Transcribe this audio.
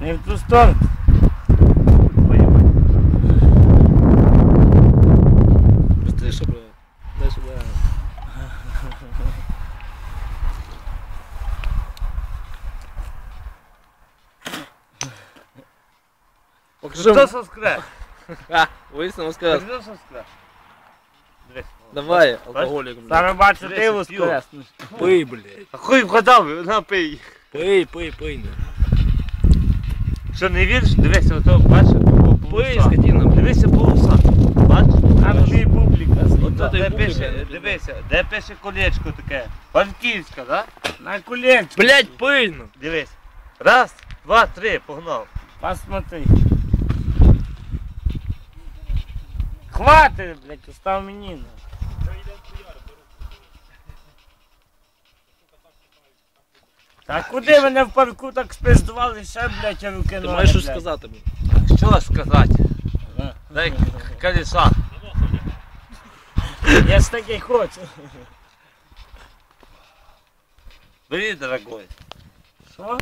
Не в ту сторону. Быстрее, чтобы... Дай сюда. Покажи. Что со скра? А, выяснил скра. Что со скра? Давай, алкоголик, блядь. Старый бачу, ты его скра. Пый, блядь. А хуй вгадал, на пей. Пый, пый, пый, блядь. Що не віриш? Дивися, ото бачиш, по Пий, полоса. скотина. Дивися полоса. Бачиш? А тобі публіка. Ото де пише, дивися, де пише колечко таке. Банківська, да? На кулечку. Блядь, пий, ну. Дивись. Раз, два, три, погнав. Посмотри. Хватит, блядь, устав мені. на. Та куди мене в парку так спиздували, ще, блядь, руки Ти ноги, маєш щось блядь. сказати, блядь. Що сказати? Ага. Дай колеса. Я ж таки хочу. Бери, дорогой. Що?